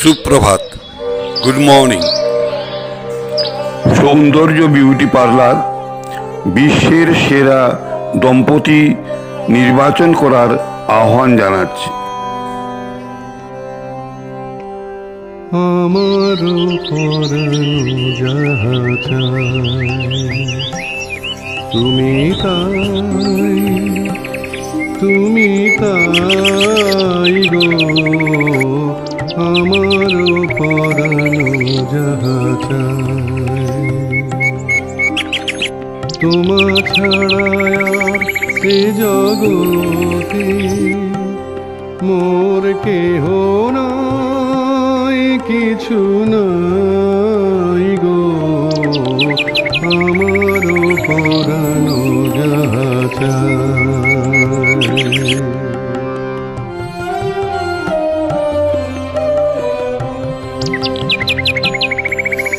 সুপ্রভাত। Good morning সৌন্দর্য beauty parlour বিশ্বের সেরা দম্পতি নির্বাচন করার আহ্বান জানাচ্ছে। আমার তুমি তাই তুমি তাই গো। আমার পরানো যাহা তোমা ছাড়া আর এ জগতে মোর কেহ নাই, কিছু নাই গো। আমার পরানো যাহা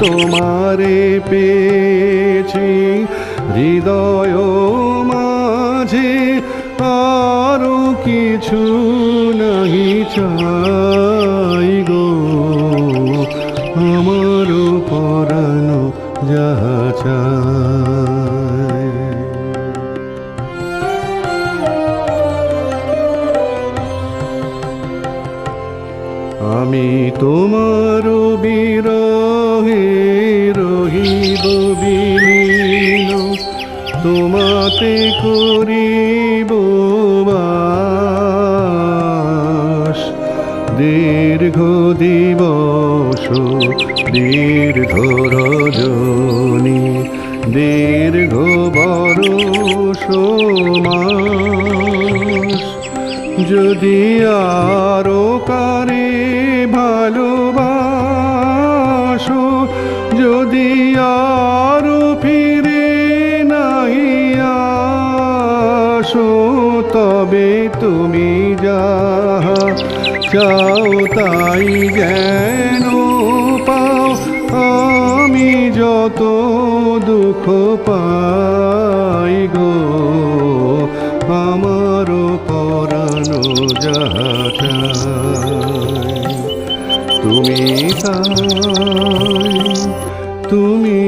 তোমারে পেয়েছি। হৃদয় মাঝে আরও কিছু নাহি চাই গো। আমার পরানো যাহা আমি তোমার তোমাতে করিব দীর্ঘ দিবস দীর্ঘ রজনী দীর্ঘ বরষ মাস। যদি আরও কারে ভালোবাসো যদি আসো, তবে তুমি যাহা চাও তাই যেন পাও আমি যত দুঃখ পাই গো আমার পরানো চায়। তুমি তুমি